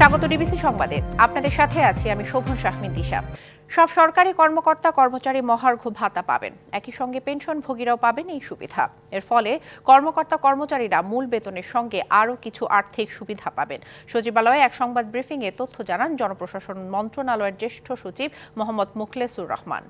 স্বাগত ডিবিসি সংবাদে। আপনাদের সাথে আছি আমি শোভন শাহমিন দিশা সব সরকারি কর্মকর্তা, কর্মচারী মহার্ঘ ভাতা পাবেন। একই সঙ্গে পেনশনভোগীরাও পাবেন এই সুবিধা। এর ফলে কর্মকর্তা, কর্মচারীরা মূল বেতনের সঙ্গে আরও কিছু আর্থিক সুবিধা পাবেন। সচিবালয়ে এক সংবাদ ব্রিফিংয়ে তথ্য জানান জনপ্রশাসন মন্ত্রণালয়ের জ্যেষ্ঠ সচিব মোহাম্মদ মুখলেসুর রহমান।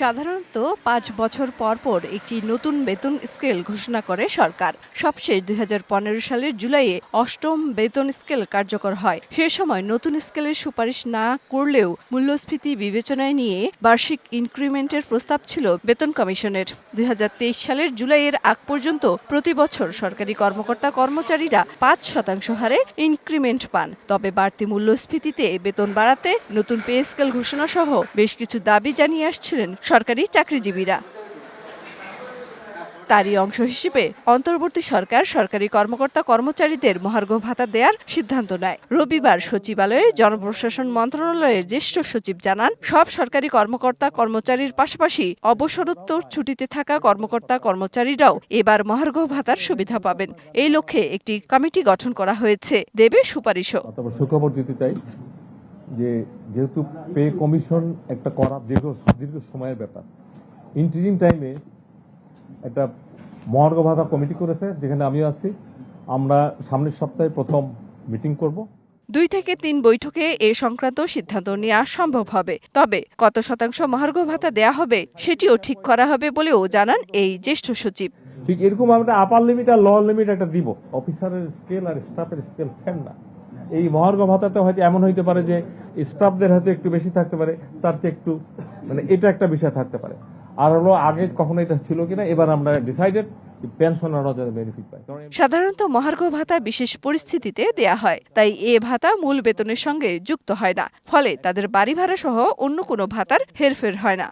সাধারণত পাঁচ বছর পর পর একটি নতুন বেতন স্কেল ঘোষণা করে সরকার। সবশেষ দুই হাজার পনেরো সালের জুলাইয়ে অষ্টম বেতন স্কেল কার্যকর হয়। সে সময় নতুন স্কেলের সুপারিশ না করলেও মূল্যস্ফীতি বিবেচনায় নিয়ে বার্ষিক ইনক্রিমেন্টের প্রস্তাব ছিল বেতন কমিশনের। দুই হাজার তেইশ সালের জুলাইয়ের আগ পর্যন্ত প্রতি বছর সরকারি কর্মকর্তা কর্মচারীরা পাঁচ শতাংশ হারে ইনক্রিমেন্ট পান। তবে বাড়তি মূল্যস্ফীতিতে বেতন বাড়াতে নতুন পে স্কেল ঘোষণা সহ বেশ কিছু দাবি জানিয়ে আসছিলেন সরকারি চাকরিজীবীরা। তারই অংশ হিসেবে অন্তর্বর্তী সরকার সরকারি কর্মকর্তা কর্মচারীদের মহার্ঘ ভাতা দেওয়ার সিদ্ধান্ত নেয়। রবিবার সচিবালয়ে জনপ্রশাসন মন্ত্রণালয়ের জ্যেষ্ঠ সচিব জানান, সব সরকারি কর্মকর্তা কর্মচারীর পাশাপাশি অবসরোত্তর ছুটিতে থাকা কর্মকর্তা কর্মচারীরাও এবার মহার্ঘ ভাতার সুবিধা পাবেন। এই লক্ষ্যে একটি কমিটি গঠন করা হয়েছে। দেবে সুপারিশও। দিতে চাই। যে যেহেতু পে কমিশন একটা করা দীর্ঘ দীর্ঘ সময়ের ব্যাপার। ইন্টারিম টাইমে একটা মহার্ঘ ভাতা কমিটি করেছে যেখানে আমিও আছি। আমরা সামনের সপ্তাহে প্রথম মিটিং করব। দুই থেকে তিন বৈঠকে এ সংক্রান্ত সিদ্ধান্ত নেওয়া সম্ভব হবে। তবে কত শতাংশ মহার্ঘ ভাতা দেয়া হবে সেটিও ঠিক করা হবে বলেও জানান এই জ্যেষ্ঠ সচিব। ঠিক এরকম আমরা আপার লিমিট আর লোয়ার লিমিট একটা দিব। অফিসারের স্কেল আর স্টাফের স্কেল সেম না। এই মহার্ঘ ভাতাতে হয়তো এমন হইতে পারে যে স্টাফদের হয়তো একটু বেশি থাকতে পারে তার চেয়ে একটু মানে এটা একটা বিষয় থাকতে পারে। আর হলো আগে কখনো এটা ছিল কিনা এবার আমরা ডিসাইডেড সাধারণত মহার্ঘ ভাতা বিশেষ পরিস্থিতিতে দেয়া হয় তাই এ ভাতা মূল বেতনের সঙ্গে যুক্ত হয় না। ফলে তাদের বাড়ি ভাড়া সহ অন্য কোনো ভাতার হেরফের হয় না।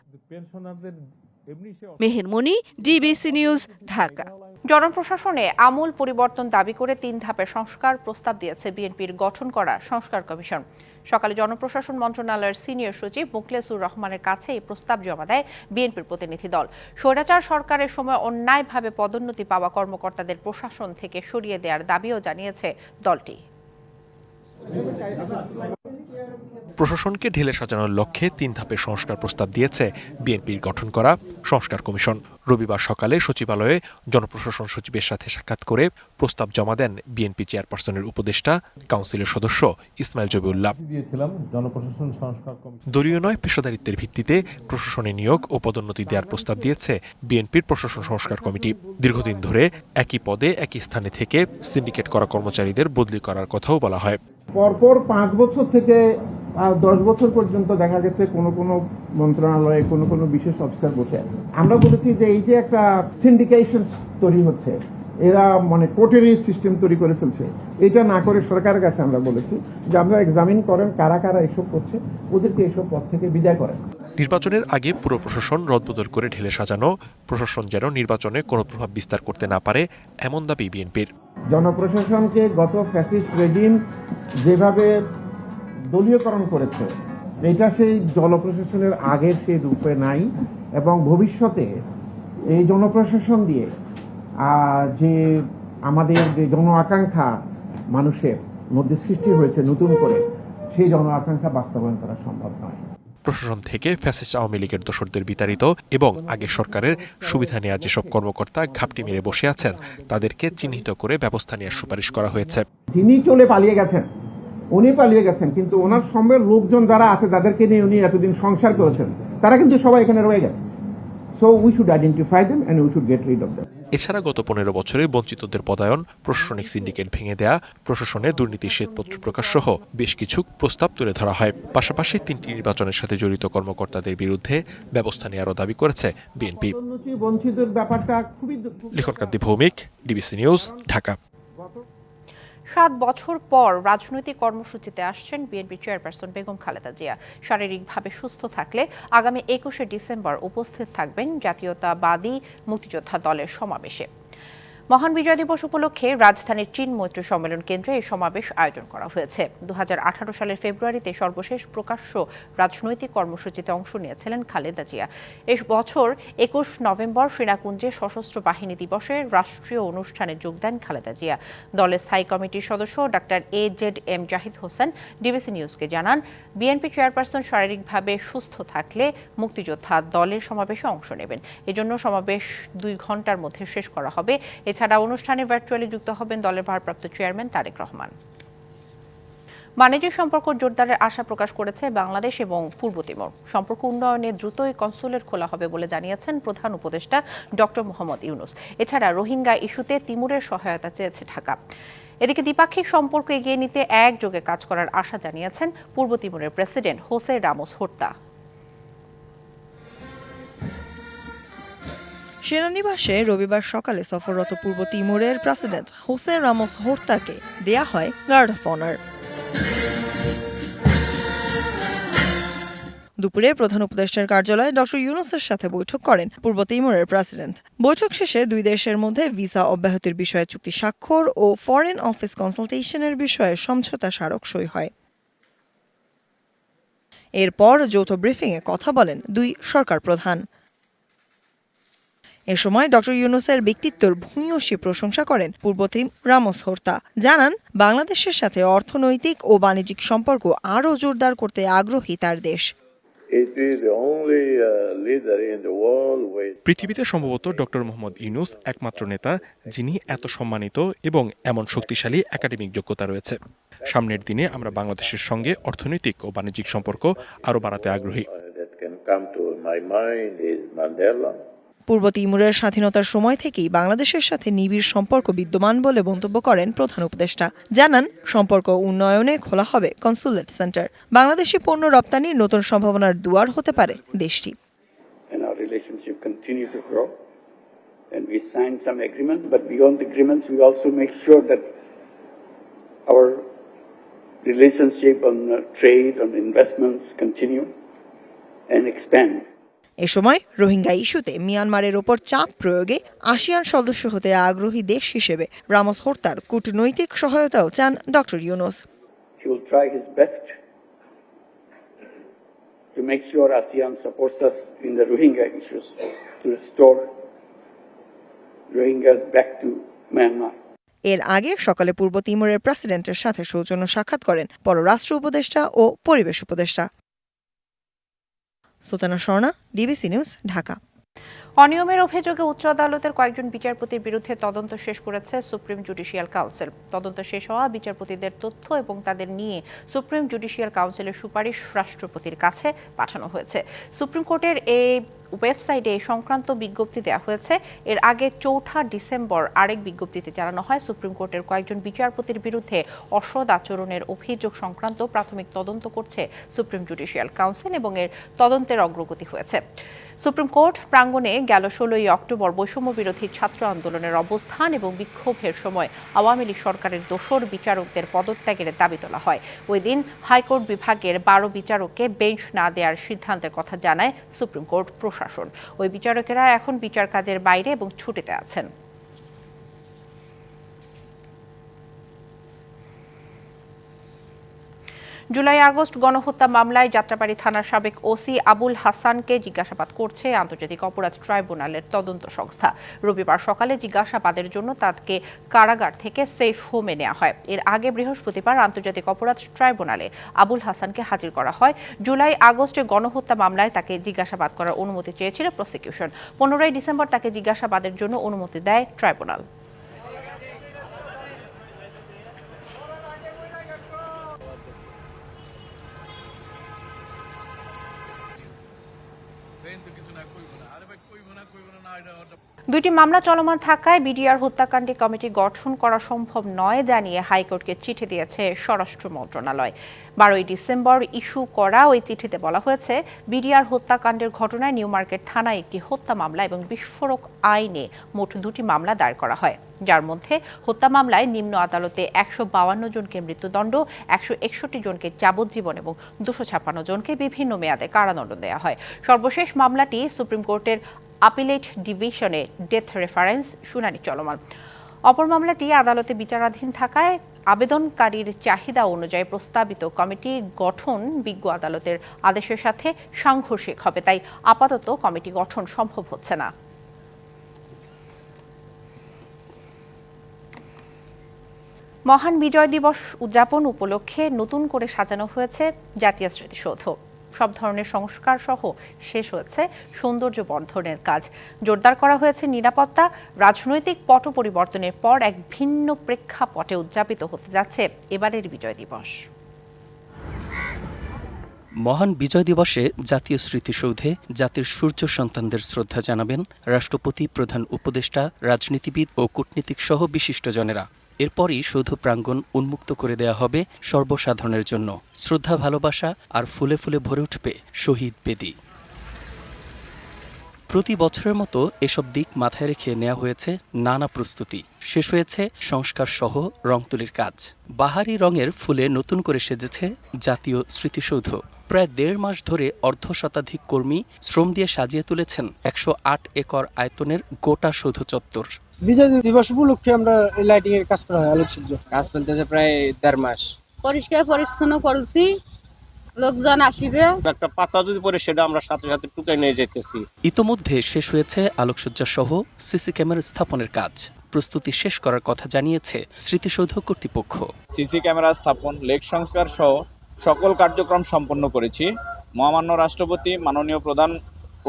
Meher Moni DBC news Dhaka. জনপ্রশাসনে আমূল পরিবর্তন দাবি করে তিন ধাপের সংস্কার প্রস্তাব দিয়েছে বিএনপির গঠন করা সংস্কার কমিশন। সকালে জনপ্রশাসন মন্ত্রণালয়ের সিনিয়র সচিব মুখলেসুর রহমানের কাছে এই প্রস্তাব জমা দেয় বিএনপির প্রতিনিধি দল। স্বৈরাচার সরকারের সময় অন্যায়ভাবে পদোন্নতি পাওয়া কর্মকর্তাদের প্রশাসন থেকে সরিয়ে দেওয়ার দাবিও জানিয়েছে দলটি। প্রশাসনকে ঢেলে সাজানোর লক্ষ্যে তিন ধাপের সংস্কার প্রস্তাব দিয়েছে বিএনপির গঠন করা সংস্কার কমিশন। রবিবার সকালে সচিবালয়ে জনপ্রশাসন সচিবের সাথে সাক্ষাৎ করে প্রস্তাব জমা দেন বিএনপি চেয়ারপারসনের উপদেষ্টা কাউন্সিলের সদস্য ইসমাইল জবিউল্লাহ। দলীয় নয় পেশাদারিত্বের ভিত্তিতে প্রশাসনে নিয়োগ ও পদোন্নতি দেওয়ার প্রস্তাব দিয়েছে বিএনপির প্রশাসন সংস্কার কমিটি। দীর্ঘদিন ধরে একই পদে একই স্থানে থেকে সিন্ডিকেট করা কর্মচারীদের বদলি করার কথাও বলা হয়। পরপর পাঁচ বছর থেকে দশ বছর পর্যন্ত দেখা গেছে কোন কোন মন্ত্রণালয়ে কোনো কোনো বিশেষ অফিসার বসে আছে। আমরা বলেছি যে এই যে একটা সিন্ডিকেশন তৈরি হচ্ছে, এরা মানে কোটেরি সিস্টেম তৈরি করে ফেলছে, এটা না করে সরকারের কাছে আমরা বলেছি যে আমরা এক্সামিন করেন কারা কারা এসব করছে, ওদেরকে এসব পথ থেকে বিদায় করেন। নির্বাচনের আগে পুরো প্রশাসন রদবদল করে ঢেলে সাজানো। প্রশাসন যেন নির্বাচনে কোনো প্রভাব বিস্তার করতে না পারে, এমন দাবি বিএনপির। জনপ্রশাসনকে গত ফ্যাসিস্ট রেজিম যেভাবে দলীয়করণ করেছে, এটা সেই জনপ্রশাসনের আগের সেই রূপে নাই এবং ভবিষ্যতে এই জনপ্রশাসন দিয়ে যে আমাদের যে জন আকাঙ্ক্ষা মানুষের মধ্যে সৃষ্টি হয়েছে নতুন করে, সেই জন আকাঙ্ক্ষা বাস্তবায়ন করা সম্ভব নয়। প্রশাসন থেকে ফ্যাসিস্ট আওয়ামী লীগের দোসরদের বিতাড়িত এবং আগের সরকারের সুবিধা নেওয়া যেসব কর্মকর্তা ঘাপটি মেরে বসে আছেন, তাদেরকে চিহ্নিত করে ব্যবস্থা নেওয়ার সুপারিশ করা হয়েছে। যিনি চলে পালিয়ে গেছেন। উনি পালিয়ে গেছেন, কিন্তু ওনার সঙ্গে লোকজন যারা আছে যাদেরকে নিয়ে উনি এতদিন সংসার করেছেন, তারা কিন্তু সবাই এখানে রয়ে গেছে। So we should identify them and we should get rid of them এছাড়া গত পনেরো বছরে বঞ্চিতদের পদায়ন প্রশাসনিক সিন্ডিকেট ভেঙে দেয়া প্রশাসনে দুর্নীতি শ্বেতপত্র প্রকাশ সহ বেশ কিছু প্রস্তাব তুলে ধরা হয়। পাশাপাশি তিনটি নির্বাচনের সাথে জড়িত কর্মকর্তাদের বিরুদ্ধে ব্যবস্থা নেওয়ারও দাবি করেছে বিএনপি। পদোন্নতি ব্যাপারটা খুবই লিখনকান্তি ভৌমিক ডিবিসি নিউজ ঢাকা। সাত বছর পর রাজনৈতিক কর্মসূচিতে আসছেন বিএনপি চেয়ারপারসন বেগম খালেদা জিয়া। শারীরিকভাবে সুস্থ থাকলে আগামী একুশে ডিসেম্বর উপস্থিত থাকবেন জাতীয়তাবাদী মুক্তিযোদ্ধা দলের সমাবেশে। মহান বিজয় দিবস উপলক্ষে রাজধানীর চীন মৈত্রী সম্মেলন কেন্দ্রে এই সমাবেশ আয়োজন করা হয়েছে। দু হাজার আঠারো সালের ফেব্রুয়ারিতে সর্বশেষ প্রকাশ্য রাজনৈতিক কর্মসূচিতে অংশ নিয়েছিলেন খালেদা জিয়া। এই বছর একুশ নভেম্বর সেনাকুঞ্জে সশস্ত্র বাহিনী দিবসে রাষ্ট্রীয় অনুষ্ঠানে যোগ দেন খালেদা জিয়া। দলের স্থায়ী কমিটির সদস্য doctor A Z M Zahid Hossain DBC নিউজকে জানান, বিএনপি চেয়ারপারসন শারীরিকভাবে সুস্থ থাকলে মুক্তিযোদ্ধা দলের সমাবেশে অংশ নেবেন। এজন্য সমাবেশ দুই ঘণ্টার মধ্যে শেষ করা হবে। এছাড়া অনুষ্ঠানে ভার্চুয়ালি যুক্ত হবেন দলের ভারপ্রাপ্ত চেয়ারম্যান তারেক রহমান। বাণিজ্য সম্পর্ক জোরদারের আশা প্রকাশ করেছে বাংলাদেশ এবং পূর্ব তিমুর। সম্পর্ক উন্নয়নে দ্রুতই কনসুলেট খোলা হবে বলে জানিয়েছেন প্রধান উপদেষ্টা ডক্টর মোহাম্মদ ইউনুস। এছাড়া রোহিঙ্গা ইস্যুতে তিমুরের সহায়তা চেয়েছে ঢাকা। এদিকে দ্বিপাক্ষিক সম্পর্ক এগিয়ে নিতে একযোগে কাজ করার আশা জানিয়েছেন পূর্ব তিমুরের প্রেসিডেন্ট হোসে রামোস হোর্তা। সেনানিবাসে রবিবার সকালে সফররত পূর্ব তিমুরের প্রেসিডেন্ট হোসেন রামোস হোর্তাকে দেয়া হয় গার্ড অফ অনার। দুপুরে প্রধান উপদেষ্টার কার্যালয়ে ডক্টর ইউনুসের সাথে বৈঠক করেন পূর্ব তিমুরের প্রেসিডেন্ট। বৈঠক শেষে দুই দেশের মধ্যে ভিসা অব্যাহতির বিষয়ে চুক্তি স্বাক্ষর ও ফরেন অফিস কনসালটেশনের বিষয়ে সমঝোতা স্মারক সই হয়। এরপর যৌথ ব্রিফিংয়ে কথা বলেন দুই সরকার প্রধান। এ সময় ডক্টর ইউনুসের ব্যক্তিত্বর ভূয়সী প্রশংসা করেন পূর্বতিম রামোস হোর্তা। জানান বাংলাদেশের সাথে অর্থনৈতিক ও বাণিজ্যিক সম্পর্ক আরও জোরদার করতে আগ্রহী তার দেশ। Uh, পৃথিবীতে সম্ভবত ডক্টর মোহাম্মদ ইউনুস একমাত্র নেতা যিনি এত সম্মানিত এবং এমন শক্তিশালী একাডেমিক যোগ্যতা রয়েছে। সামনের দিনে আমরা বাংলাদেশের সঙ্গে অর্থনৈতিক ও বাণিজ্যিক সম্পর্ক আরও বাড়াতে আগ্রহী। Uh. পূর্ব তিমুরের স্বাধীনতার সময় থেকেই বাংলাদেশের সাথে নিবিড় সম্পর্ক বিদ্যমান বলে মন্তব্য করেন প্রধান উপদেষ্টা জানান সম্পর্ক উন্নয়নে খোলা হবে কনসুলেট সেন্টার বাংলাদেশি পণ্য রপ্তানির নতুন সম্ভাবনার দুয়ার হতে পারে দেশটি and we signed some agreements, but beyond the agreements, we also make sure that our relationship on uh, trade, on investments continue and expand. এ সময় রোহিঙ্গা ইস্যুতে মিয়ানমারের ওপর চাপ প্রয়োগে আসিয়ান সদস্য হতে আগ্রহী দেশ হিসেবে রামোস হর্তার কূটনৈতিক সহায়তাও চান doctor Yunus to make sure ASEAN supports us in the Rohingya issues to restore Rohingyas back to Myanmar. এর আগে সকালে পূর্ব তিমুরের প্রেসিডেন্টের সাথে সৌজন্য সাক্ষাৎ করেন পররাষ্ট্র উপদেষ্টা ও পরিবেশ উপদেষ্টা সুলতানা স্বর্ণা ডিবিসি নিউজ, ঢাকা। অনিয়মের অভিযোগে উচ্চ আদালতের কয়েকজন বিচারপতির বিরুদ্ধে তদন্ত শেষ করেছে সুপ্রিম জুডিশিয়াল কাউন্সিল। তদন্ত শেষ হওয়া বিচারপতিদের তথ্য এবং তাদের নিয়ে সুপ্রিম জুডিশিয়াল কাউন্সিলের সুপারিশ রাষ্ট্রপতির কাছে পাঠানো হয়েছে। সুপ্রিম কোর্টের এই ওয়েবসাইটে সংক্রান্ত বিজ্ঞপ্তি দেওয়া হয়েছে। এর আগে চৌঠা ডিসেম্বর আরেক বিজ্ঞপ্তিতে জানানো হয়, সুপ্রিম কোর্টের কয়েকজন বিচারপতির বিরুদ্ধে অসদ আচরণের অভিযোগ সংক্রান্ত প্রাথমিক তদন্ত করছে সুপ্রিম জুডিশিয়াল কাউন্সিল এবং এর তদন্তের অগ্রগতি হয়েছে। সুপ্রিম কোর্ট প্রাঙ্গণে গেল ষোলোই অক্টোবর বৈষম্য বিরোধী ছাত্র আন্দোলনের অবস্থান এবং বিক্ষোভের সময় আওয়ামী লীগ সরকারের দোসর বিচারকদের পদত্যাগের দাবি তোলা হয়। ওই দিন হাইকোর্ট বিভাগের বারো বিচারককে বেঞ্চ না দেওয়ার সিদ্ধান্তের কথা জানায় সুপ্রিম কোর্ট প্রশাসন। ওই বিচারকেরা এখন বিচার কাজের বাইরে এবং ছুটিতে আছেন। জুলাই আগস্ট গণহত্যা মামলায় যাত্রাবাড়ি থানার সাবেক ওসি আবুল হাসানকে জিজ্ঞাসাবাদ করছে আন্তর্জাতিক অপরাধ ট্রাইব্যুনালের তদন্ত সংস্থা। রবিবার সকালে জিজ্ঞাসাবাদের জন্য তাকে কারাগার থেকে সেফ হোমে নেওয়া হয়। এর আগে বৃহস্পতিবার আন্তর্জাতিক অপরাধ ট্রাইব্যুনালে আবুল হাসানকে হাজির করা হয়। জুলাই আগস্টে গণহত্যা মামলায় তাকে জিজ্ঞাসাবাদ করার অনুমতি চেয়েছিল প্রসিকিউশন। পনেরোই ডিসেম্বর তাকে জিজ্ঞাসাবাদের জন্য অনুমতি দেয় ট্রাইব্যুনাল। দুইটি মামলা চলমান থাকায় বিডিআর হত্যাকাণ্ডে কমিটি গঠন করা সম্ভব নয় জানিয়ে হাইকোর্টকে চিঠি দিয়েছে স্বরাষ্ট্র মন্ত্রণালয়। বারোই ডিসেম্বর ইস্যু করা ওই চিঠিতে বলা হয়েছে, বিডিআর হত্যাকাণ্ডের ঘটনায় নিউ মার্কেট থানায় একটি হত্যা মামলা এবং বিস্ফোরক আইনে মোট দুটি মামলা দায়ের করা হয়। যার মধ্যে হত্যা মামলায় নিম্ন আদালতে একশো বাউান্ন জনকে মৃত্যুদণ্ড, একশো একষট্টি জনকে যাবজ্জীবন এবং দুশো ছাপ্পান্ন জনকে বিভিন্ন মেয়াদে কারাদণ্ড দেওয়া হয়। সর্বশেষ মামলাটি সুপ্রিম কোর্টের আপিলেট ডিভিশনে ডেথ রেফারেন্স শুনানি চলমান। অপর মামলাটি আদালতে বিচারাধীন থাকায় আবেদনকারীর চাহিদা অনুযায়ী প্রস্তাবিত কমিটি গঠন বিজ্ঞ আদালতের আদেশের সাথে সাংঘর্ষিক হবে, তাই আপাতত কমিটি গঠন সম্ভব হচ্ছে না। মহান বিজয় দিবস উদযাপন উপলক্ষে নতুন করে সাজানো হয়েছে জাতীয় স্মৃতিসৌধ। সব ধরনের সংস্কার সহ শেষ হয়েছে সৌন্দর্য বর্ধনের কাজ। জোরদার করা হয়েছে নিরাপত্তা, রাজনৈতিক পট পরিবর্তনের পর এক ভিন্ন প্রেক্ষাপটে উদযাপিত হতে যাচ্ছে এবারের বিজয় দিবস। মহান বিজয় দিবসে জাতীয় স্মৃতিসৌধে জাতির সূর্য সন্তানদের শ্রদ্ধা জানাবেন রাষ্ট্রপতি, প্রধান উপদেষ্টা, রাজনীতিবিদ ও কূটনীতিক সহ বিশিষ্টজনেরা এরপরই সৌধ প্রাঙ্গণ উন্মুক্ত করে দেয়া হবে সর্বসাধারণের জন্য। শ্রদ্ধা, ভালোবাসা আর ফুলে ফুলে ভরে উঠবে শহীদ বেদি। প্রতি বছরের মতো এসব দিক মাথায় রেখে নেওয়া হয়েছে নানা প্রস্তুতি। শেষ হয়েছে সংস্কার সহ রং তুলির কাজ। বাহারি রঙের ফুলে নতুন করে সেজেছে জাতীয় স্মৃতিসৌধ। প্রায় দেড় মাস ধরে অর্ধ শতাধিক কর্মী শ্রম দিয়ে সাজিয়ে তুলেছেন একশো আট একর আয়তনের গোটা সৌধ চত্বর। বিজয় দিবস উপলক্ষে আমরা এই লাইটিং এর কাজ করা হয় আলোকসজ্জ। কাজ চলতেছে প্রায় দেড় মাস। পরিষ্কার পরিচ্ছন্ন করছি। লোকজন আসিবে। একটা পাতা যদি পরে সেটা আমরা সাথে সাথে টুকাই নিয়ে যেতেছি ইতোমধ্যে শেষ হয়েছে আলোকসজ্জা সহ সিসি ক্যামেরা স্থাপনের কাজ। প্রস্তুতি শেষ করার কথা জানিয়েছে স্মৃতিসৌধ কর্তৃপক্ষ। সিসি ক্যামেরা স্থাপন লেক সংস্কার সহ সকল কার্যক্রম সম্পন্ন করেছি। মহামান্য রাষ্ট্রপতি মাননীয় প্রধান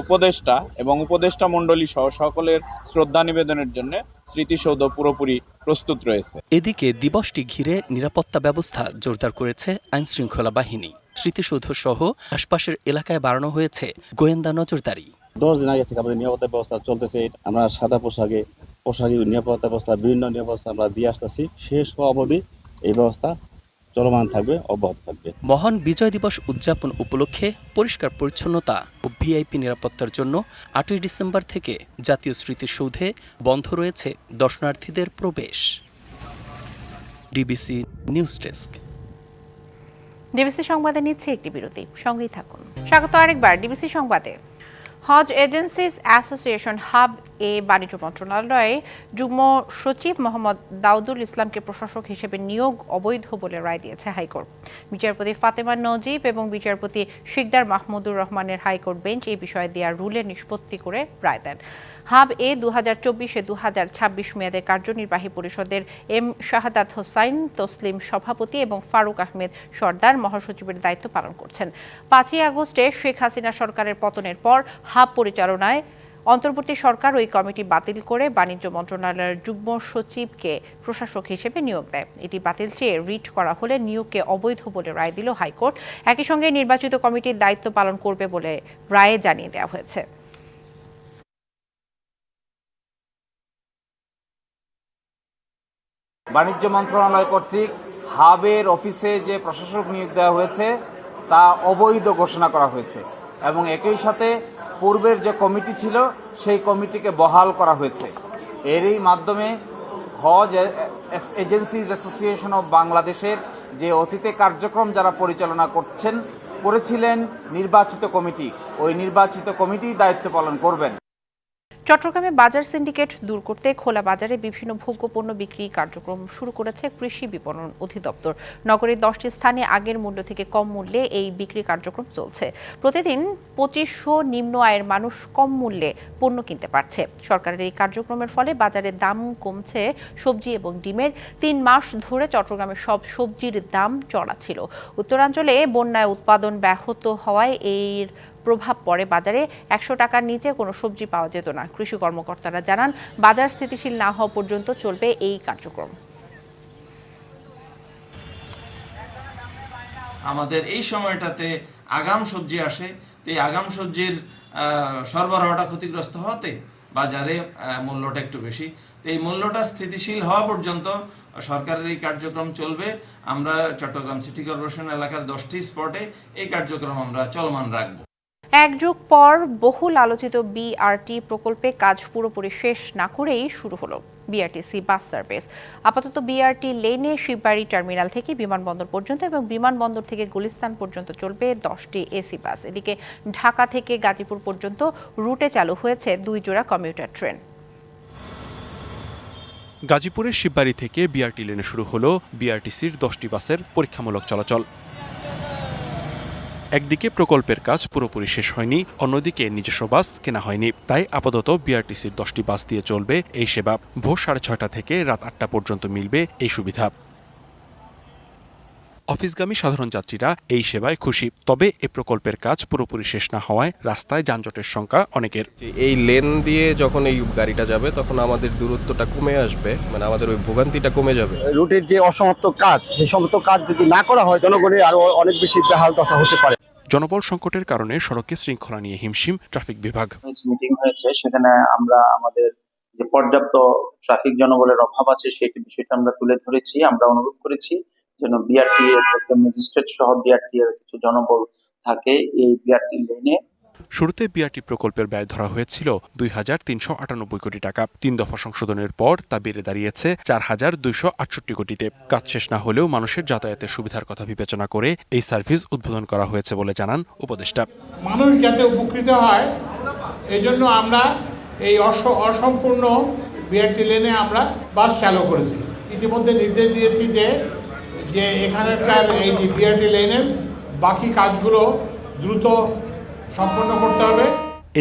উপদেষ্টা এবং উপদেষ্টা মণ্ডলী সহ সকলের শ্রদ্ধা নিবেদনের জন্য স্মৃতিসৌধ পুরোপুরি প্রস্তুত রয়েছে। এদিকে দিবসটি ঘিরে নিরাপত্তা ব্যবস্থা জোরদার করেছে আইনশৃঙ্খলা বাহিনী। স্মৃতিসৌধ সহ আশপাশের এলাকায় বাড়ানো হয়েছে গোয়েন্দা নজরদারি। দশ দিন আগে থেকে আমাদের নিরাপত্তা ব্যবস্থা চলতেছে। আমরা সাদা পোশাকে পোশাকি নিরাপত্তা ব্যবস্থা বিভিন্ন নিরাপত্তা আমরা দিয়ে আসতেছি। শেষ হওয়া অবধি এই ব্যবস্থা চলমান থাকবে অব্যাহত থাকবে। মহান বিজয় দিবস উদযাপন উপলক্ষে পরিষ্কার পরিচ্ছন্নতা ও ভিআইপি নিরাপত্তার জন্য আটই ডিসেম্বর থেকে জাতীয় স্মৃতিসৌধে বন্ধ রয়েছে দর্শনার্থীদের প্রবেশ। DBC news desk. ডিবিসি সংবাদে নিচ্ছে একটি বিরতি সঙ্গেই থাকুন। স্বাগত আরেকবার ডিবিসি সংবাদে। হজ এজেন্সিজ অ্যাসোসিয়েশন হাব এ বাণিজ্য মন্ত্রণালয়ে যুগ্ম সচিব মোহাম্মদ দাউদুল ইসলামকে প্রশাসক হিসেবে নিয়োগ অবৈধ বলে রায় দিয়েছে হাইকোর্ট। বিচারপতি ফাতেমা নজিব এবং বিচারপতি শিকদার মাহমুদুর রহমানের হাইকোর্ট বেঞ্চ এই বিষয়ে দেওয়া রুলের নিষ্পত্তি করে রায় দেন। হাব এ দু হাজার চব্বিশে দু হাজার ছাব্বিশ মেয়াদের কার্যনির্বাহী পরিষদের এম শাহাদাত হোসাইন, তসলিম সভাপতি এবং ফারুক আহমেদ সর্দার মহাসচিবের দায়িত্ব পালন করছেন। পাঁচই আগস্টে শেখ হাসিনা সরকারের পতনের পর হাব পরিচালনায় অন্তর্বর্তী সরকার ওই কমিটি বাতিল করে বাণিজ্য মন্ত্রণালয়ের যুগ্ম সচিবকে প্রশাসক হিসেবে নিয়োগ দেয়। এটি বাতিল চেয়ে রিট করা হলে নিয়োগকে অবৈধ বলে রায় দিল হাইকোর্ট। একই সঙ্গে নির্বাচিত কমিটির দায়িত্ব পালন করবে বলে রায়ে জানিয়ে দেওয়া হয়েছে। বাণিজ্য মন্ত্রণালয় কর্তৃক হাবের অফিসে যে প্রশাসক নিয়োগ দেওয়া হয়েছে, তা অবৈধ ঘোষণা করা হয়েছে এবং একই সাথে পূর্বের যে কমিটি ছিল, সেই কমিটিকে বহাল করা হয়েছে। এরই মাধ্যমে হজ এজেন্সিজ অ্যাসোসিয়েশন অব বাংলাদেশের যে অতীতে কার্যক্রম যারা পরিচালনা করছেন, করেছিলেন নির্বাচিত কমিটি। ওই নির্বাচিত কমিটি দায়িত্ব পালন করবেন। চট্টগ্রামে বাজার সিন্ডিকেট দূর করতে খোলা বাজারে বিভিন্ন ভোগ্যপণ্য বিক্রি কার্যক্রম শুরু করেছে কৃষি বিপণন অধিদপ্তর। নগরের দশটি স্থানে আগের মূল্য থেকে কম মূল্যে এই বিক্রি কার্যক্রম চলছে। প্রতিদিন পঁচিশশো নিম্ন আয়ের মানুষ কম মূল্যে পণ্য কিনতে পারছে। সরকারের এই কার্যক্রমের ফলে বাজারে দাম কমছে সবজি এবং ডিমের। তিন মাস ধরে চট্টগ্রামের সব সবজির দাম চড়া ছিল। উত্তরাঞ্চলে বন্যায় উৎপাদন ব্যাহত হওয়ায় এর প্রভাব পড়ে বাজারে। একশো টাকার নিচে কোনো সবজি পাওয়া যেত না। কৃষি কর্মকর্তারা জানান, বাজার স্থিতিশীল না হওয়া পর্যন্ত চলবে এই কার্যক্রম। আমাদের এই সময়টাতে আগাম সবজি আসে। তো এই আগাম সবজির সরবরাহটা ক্ষতিগ্রস্ত হওয়াতে বাজারে মূল্যটা একটু বেশি। তো এই মূল্যটা স্থিতিশীল হওয়া পর্যন্ত সরকারের এই কার্যক্রম চলবে। আমরা চট্টগ্রাম সিটি কর্পোরেশন এলাকার দশটি স্পটে এই কার্যক্রম আমরা চলমান রাখব। এক যুগ পর বহুল আলোচিত বিআরটি প্রকল্পে কাজ পুরোপুরি শেষ না করেই শুরু হলো বিআরটিসি বাস সার্ভিস আপাতত বিআরটি লেনে শিববাড়ি টার্মিনাল থেকে বিমানবন্দর পর্যন্ত এবং বিমানবন্দর থেকে গুলিস্তান পর্যন্ত চলবে দশটি এসি বাস এদিকে ঢাকা থেকে গাজীপুর পর্যন্ত রুটে চালু হয়েছে দুই জোড়া কমিউটার ট্রেন গাজীপুরের শিববাড়ি থেকে বিআরটি লেনে শুরু হলো বিআরটিসির দশটি বাসের পরীক্ষামূলক চলাচল। একদিকে প্রকল্পের কাজ পুরোপুরি শেষ হয়নি, অন্যদিকে নিজস্ব বাস কেনা হয়নি। তাই আপাতত বিআরটিসির দশটি বাস দিয়ে চলবে এই সেবা। ভোর সাড়ে ছয়টা থেকে রাত আটটা পর্যন্ত মিলবে এই সুবিধা। অফিসগামী সাধারণ যাত্রীরা এই সেবায় খুশি। তবে এ প্রকল্পের কাজ পুরোপুরি শেষ না হওয়ায় রাস্তায় যানজটের সংখ্যা অনেকের। এই লেন দিয়ে যখন এই গাড়িটা যাবে তখন আমাদের দূরত্বটা কমে আসবে মানে আমাদের ওই ভোগান্তিটা কমে যাবে। রুটের যে অসমাপ্ত কাজ সেই সমস্ত কাজ যদি না করা হয় জনগণের আরও অনেক বেশি বেহাল দশা হতে পারে। জনবল সংকটের কারণে সড়কে শৃঙ্খলা নিয়ে হিমশিম ট্রাফিক বিভাগ। মিটিং হয়েছে সেখানে আমরা আমাদের যে পর্যাপ্ত ট্রাফিক জনবলের অভাব আছে সেই বিষয়টা আমরা তুলে ধরেছি আমরা অনুরোধ করেছি। যেন বিআরটি থেকে ম্যাজিস্ট্রেট সহ বিআরটি এর কিছু জনবল থাকে এই বিআরটি লেনে শুরুতে বিআরটি প্রকল্পের ব্যয় ধরা হয়েছিল দুই হাজার তিনশো আটানব্বই কোটি টাকা। তিন দফা সংশোধনের পর তা বেড়ে দাঁড়িয়েছে চার হাজার দুইশো আটষট্টি কোটিতে কাজ শেষ না হলেও মানুষের যাতায়াতের সুবিধার কথা বিবেচনা করে এই সার্ভিস উদ্বোধন করা হয়েছে বলে জানান উপদেষ্টা। মানুষ যাতে উপকৃত হয় এই জন্য আমরা এই অস- অসম্পূর্ণ বিআরটি লেনে আমরা বাস চালু করেছি। ইতিমধ্যে নির্দেশ দিয়েছি যে যে এখানকার এই যে বিআরটি লেনের বাকি কাজগুলো দ্রুত সম্পন্ন করতে হবে।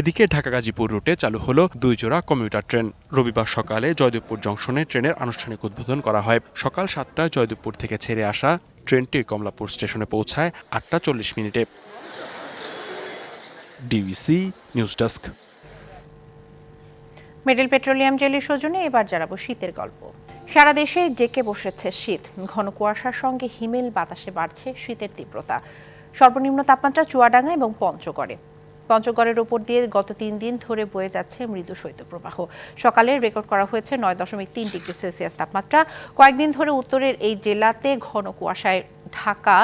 এদিকে ঢাকা গাজীপুর রুটে চালু হলো দুই জোড়া কমিউটার ট্রেন। রবিবার সকালে জয়দেবপুর জংশনে ট্রেনের আনুষ্ঠানিক উদ্বোধন করা হয়। সকাল সাতটায় জয়দেবপুর থেকে ছেড়ে আসা ট্রেনটি কমলাপুর স্টেশনে পৌঁছায় আটটা চল্লিশ মিনিটে। DBC news desk. Middle petroleum জেলির সৌজন্যে এবার জানাব শীতের গল্প। সারা দেশে জেকে বসেছে শীত। ঘন কুয়াশার সঙ্গে হিমেল বাতাসে বাড়ছে শীতের তীব্রতা। সর্বনিম্ন তাপমাত্রা চুয়াডাঙ্গা এবং পঞ্চগড়ে। পঞ্চগড়ের ওপর দিয়ে গত তিন দিন ধরে বয়ে যাচ্ছে মৃদু শৈত্যপ্রবাহ। সকালে রেকর্ড করা হয়েছে নয় দশমিক তিন ডিগ্রি সেলসিয়াস তাপমাত্রা। কয়েকদিন ধরে উত্তরের এই জেলাতে ঘন কুয়াশায় ঢাকা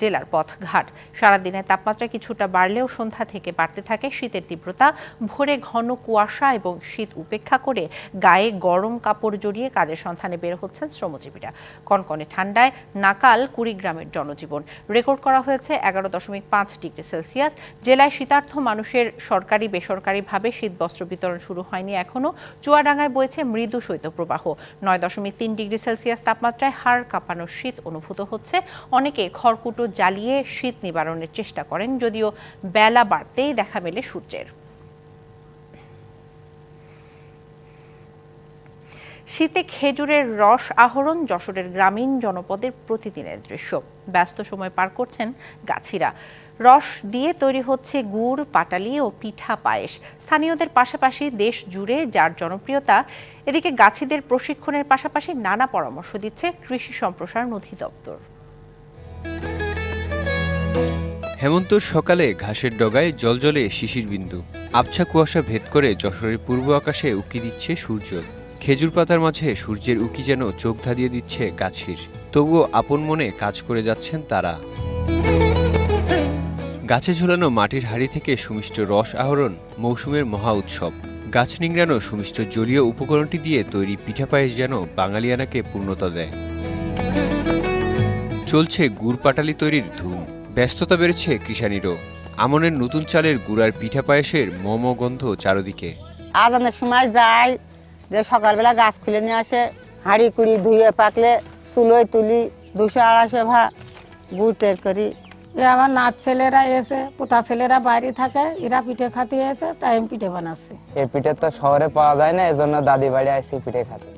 জেলার পথ ঘাট সারাদিনের তাপমাত্রা কিছুটা বাড়লেও সন্ধ্যা থেকে বাড়তে থাকে শীতের তীব্রতা। ভোরে ঘন কুয়াশা এবং শীত উপেক্ষা করে গায়ে গরম কাপড় জড়িয়ে কাজের সন্ধানে বের হচ্ছেন শ্রমজীবীরা। কনকনে ঠান্ডায় নাকাল কুড়িগ্রামের জনজীবন। রেকর্ড করা হয়েছে এগারো দশমিক পাঁচ ডিগ্রি সেলসিয়াস। জেলায় শীতার্থ মানুষের সরকারি, বেসরকারিভাবে শীত বস্ত্র বিতরণ শুরু হয়নি এখনও চুয়াডাঙ্গায় বইছে মৃদু শৈত্যপ্রবাহ। নয় দশমিক তিন ডিগ্রি সেলসিয়াস তাপমাত্রায় হাড় কাঁপানোর শীত অনুভূত হচ্ছে। অনেকে খড়কুটো জ্বালিয়ে শীত নিবারণের চেষ্টা করেন, যদিও বেলা বাড়তেই দেখা মেলে সূর্যের। শীতে খেজুরের রস আহরণ যশোরের গ্রামীণ জনপদের প্রতিদিনের দৃশ্য। ব্যস্ত সময় পার করছেন গাছিরা। রস দিয়ে তৈরি হচ্ছে গুড়, পাটালি ও পিঠা পায়েস। স্থানীয়দের পাশাপাশি দেশ জুড়ে যার জনপ্রিয়তা, এদিকে গাছিদের প্রশিক্ষণের পাশাপাশি নানা পরামর্শ দিচ্ছে কৃষি সম্প্রসারণ অধিদপ্তর। হেমন্তর সকালে ঘাসের ডগায় জলজলে শিশির বিন্দু আবছা কুয়াশা ভেদ করে যশোরের পূর্ব আকাশে উকি দিচ্ছে সূর্য। খেজুর পাতার মাঝে সূর্যের উকি যেন চোখ ধাঁধিয়ে দিচ্ছে গাছির। তবুও আপন মনে কাজ করে যাচ্ছেন তারা। গাছে ঝুলানো মাটির হাড়ি থেকে সুমিষ্ট রস আহরণ মৌসুমের মহা উৎসব। গাছ নিংড়ানো সুমিষ্ট জলীয় উপকরণটি দিয়ে তৈরি পিঠা পায়েস যেন বাঙালিয়ানাকে পূর্ণতা দেয়। চলছে গুড় পাটালি তৈরির ধুম। ব্যস্ততা বেড়েছে কৃষানিরও আমনের নতুন চালের গুড়ার পিঠা পায়েসের মম গন্ধ চারদিকে। আজানের সময় যায় যে সকালবেলা গাছ খুলে নিয়ে আসে হাঁড়ি কুড়ি ধুয়ে পাকলে চুলোয় তুলি দুশো আড়াইশো ভা গুড় তেল করি। এ আমার নাচ ছেলেরা এসে পোতা ছেলেরা বাইরে থাকে এরা পিঠে খাতে এসে তাই আমি পিঠে বানাচ্ছি। এই পিঠে তো শহরে পাওয়া যায় না এজন্য দাদি বাড়ি আসছি পিঠে খাতে।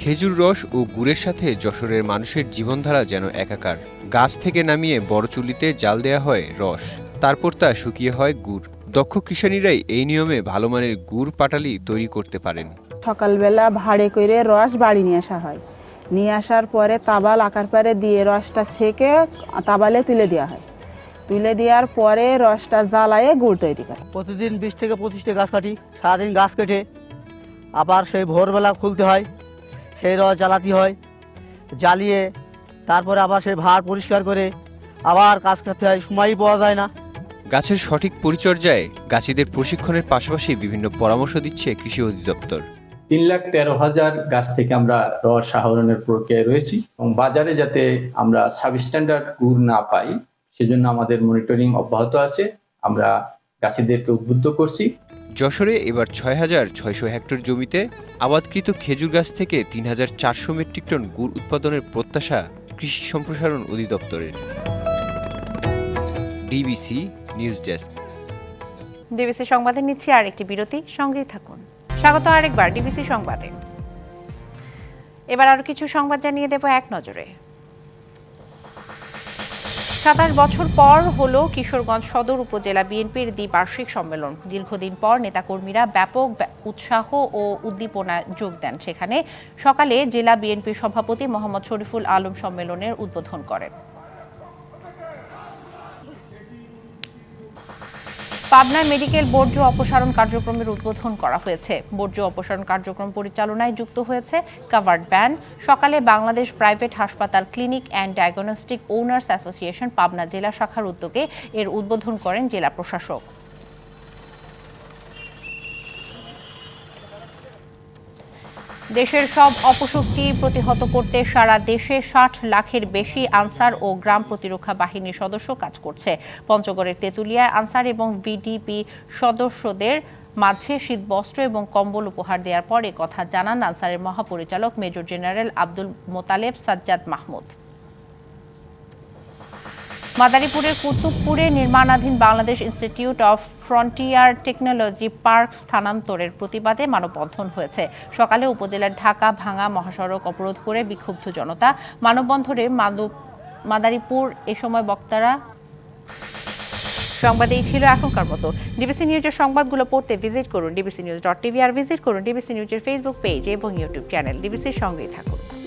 খেজুর রস ও গুড়ের সাথে যশোরের মানুষের জীবনধারা যেন একাকার। গাছ থেকে নামিয়ে বড় চুলিতে জাল দেয়া হয় রস। তারপর তা শুকিয়ে হয় গুড়। দক্ষ কৃষানীরাই এই নিয়মে ভালো মানের গুড় পাটালি তৈরি করতে পারেন। সকালবেলা ভাড়ে করে রস বাড়ি নিয়ে আসা হয়। নিয়ে আসার পরে তাবাল আকার পারে দিয়ে রসটা সেকে তাবালে তুলে দেওয়া হয়। তুলে দেওয়ার পরে রসটা জ্বালায়ে গুড় তৈরি করে। প্রতিদিন বিশ থেকে পঁচিশটা গাছ কাটি সারাদিন গাছ কেটে আবার সেই ভোরবেলা খুলতে হয় সেই রস জ্বালাতে হয় জ্বালিয়ে তারপরে আবার সেই ভাড় পরিষ্কার করে আবার কাজ করতে হয় সময়ই পাওয়া যায় না। গাছের সঠিক পরিচর্যায় গাছিদের প্রশিক্ষণের পাশাপাশি বিভিন্ন পরামর্শ দিচ্ছে কৃষি অধিদপ্তর। তিন লাখ তেরো হাজার গাছ থেকে আমরা রস আহরণের প্রক্রিয়ায় রয়েছি এবং বাজারে যাতে আমরা সাবস্ট্যান্ডার্ড গুড় না পাই সেজন্য আমাদের মনিটরিং অব্যাহত আছে। আমরা গাছিদেরকে উদ্বুদ্ধ করছি। যশোরে এবার ছয় হাজার ছয়শো হেক্টর জমিতে আবাদকৃত খেজুর গাছ থেকে তিন হাজার চারশো মেট্রিক টন গুড় উৎপাদনের প্রত্যাশা কৃষি সম্প্রসারণ অধিদপ্তরের ডিবিসি নিউজ ডেস্ক। ডিবিসি সংবাদে নিচ্ছি আর একটি বিরতি, সঙ্গেই থাকুন। স্বাগত আরেকবার ডিবিসি সংবাদে। এবার আরও কিছু সংবাদ জানিয়ে দেব এক নজরে। সাতাশ বছর পর হলো কিশোরগঞ্জ সদর উপজেলা বিএনপির দ্বিবার্ষিক সম্মেলন। দীর্ঘদিন পর নেতাকর্মীরা ব্যাপক ব্যা- উৎসাহ ও উদ্দীপনা যোগ দেন সেখানে। সকালে জেলা বিএনপির সভাপতি মোহাম্মদ শরীফুল আলম সম্মেলনের উদ্বোধন করেন। পাবনায় মেডিকেল বর্জ্য অপসারণ কার্যক্রমের উদ্বোধন করা হয়েছে। বর্জ্য অপসারণ কার্যক্রম পরিচালনায় যুক্ত হয়েছে কাভার্ড ভ্যান। সকালে বাংলাদেশ প্রাইভেট হাসপাতাল clinic and diagnostic owners association Pabna জেলা শাখার উদ্যোগে এর উদ্বোধন করেন জেলা প্রশাসক। দেশের সব অপশক্তি প্রতিহত করতে সারা দেশে ষাট লাখের বেশি আনসার ও গ্রাম প্রতিরক্ষা বাহিনীর সদস্য কাজ করছে। পঞ্চগড়ের তেঁতুলিয়ায় আনসার এবং ভিডিপি সদস্যদের মাঝে শীতবস্ত্র এবং কম্বল উপহার দেওয়ার পরে কথা জানান আনসারের মহাপরিচালক মেজর জেনারেল আব্দুল মোতালেব সাজ্জাদ মাহমুদ। মাদারীপুরের কুতুবপুরে নির্মাণাধীন Bangladesh institute of frontier technology park স্থানান্তরের প্রতিবাদে মানববন্ধন হয়েছে। সকালে উপজেলার ঢাকা ভাঙা মহাসড়ক অবরোধ করে বিক্ষুব্ধ জনতা মানববন্ধনে মাদারীপুর এ সময় বক্তারা সংবাদ এই ছিল এখনকার মতো। ডিবিসি নিউজের সংবাদগুলো পড়তে ভিজিট করুন ডিবিসি নিউজ ডট টিভি আর ভিজিট করুন ডিবিসি নিউজের ফেসবুক পেজ এবং ইউটিউব চ্যানেল। ডিবিসির সঙ্গেই থাকুন।